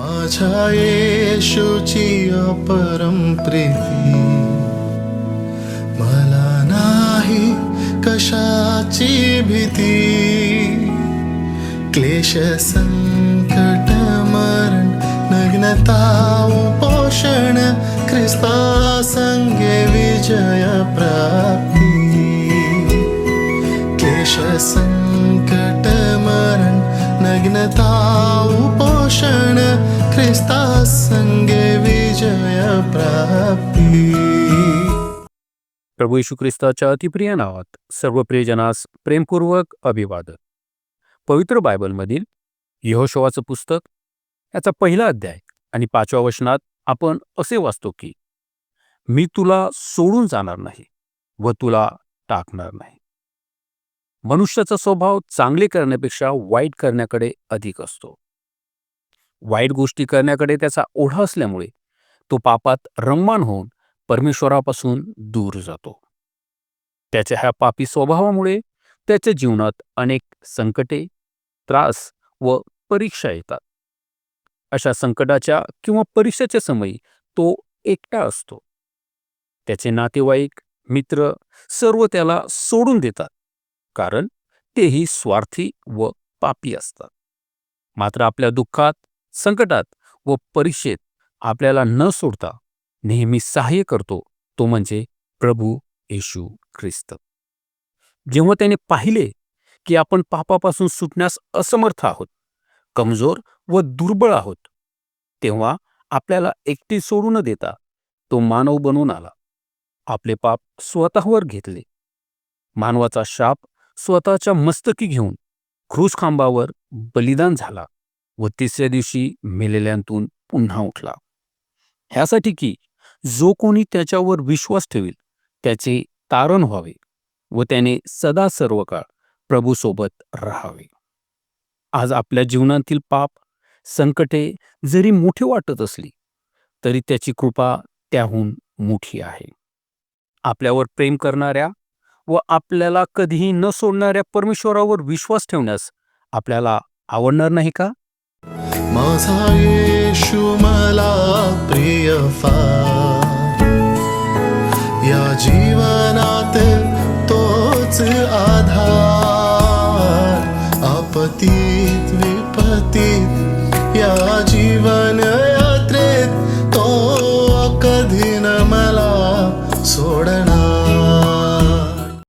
माझ्या येशूची अपरम प्रीती। मला नाही कशाची भीती क्लेश संकट मरण नग्नता उपोषण ख्रिस्ता संगे विजय प्राप्ती प्राप्ती. प्रभू यशू ख्रिस्ताच्या अतिप्रिय नावात सर्व प्रियजनास प्रेमपूर्वक अभिवादन. पवित्र बायबलमधील यहोशवाचं पुस्तक याचा पहिला अध्याय आणि पाचव्या वचनात आपण असे वाचतो की मी तुला सोडून जाणार नाही व तुला टाकणार नाही. मनुष्याचा स्वभाव चांगले करण्यापेक्षा वाईट करण्याकडे अधिक असतो. वाईट गोष्टी करण्याकडे त्याचा ओढा असल्यामुळे तो पापात रंगमान होऊन परमेश्वरापासून दूर जातो. त्याच्या ह्या पापी स्वभावामुळे त्याच्या जीवनात अनेक संकटे त्रास व परीक्षा येतात. अशा संकटाच्या किंवा परीक्षेच्या समयी तो एकटा असतो. त्याचे नातेवाईक मित्र सर्व त्याला सोडून देतात कारण तेही स्वार्थी व पापी असतात. मात्र आपल्या दुःखात संकटात व परीक्षेत आपल्याला न सोडता नेहमी सहाय्य करतो तो म्हणजे प्रभू येशू ख्रिस्त. जेव्हा त्याने पाहिले की आपण पापापासून सुटण्यास असमर्थ आहोत कमजोर व दुर्बळ आहोत तेव्हा आपल्याला एकटी सोडू न देता तो मानव बनून आला. आपले पाप स्वतःवर घेतले. मानवाचा शाप स्वतःच्या मस्तकी घेऊन क्रूसखांबावर बलिदान झाला व तिसऱ्या दिवशी मेलेल्यांतून पुन्हा उठला. ह्यासाठी की जो कोणी त्याच्यावर विश्वास ठेवील त्याचे तारण व्हावे व त्याने सदा सर्व काळ प्रभूसोबत राहावे. आज आपल्या जीवनातील पाप संकटे जरी मोठी वाटत असली तरी त्याची कृपा त्याहून मोठी आहे. आपल्यावर प्रेम करणाऱ्या व आपल्याला कधीही न सोडणाऱ्या परमेश्वरावर विश्वास ठेवण्यास आपल्याला आवडणार नाही का? माझा येशू मला प्रिय या जीवनात तोच आधार. आपतीत विपतीत या जीवन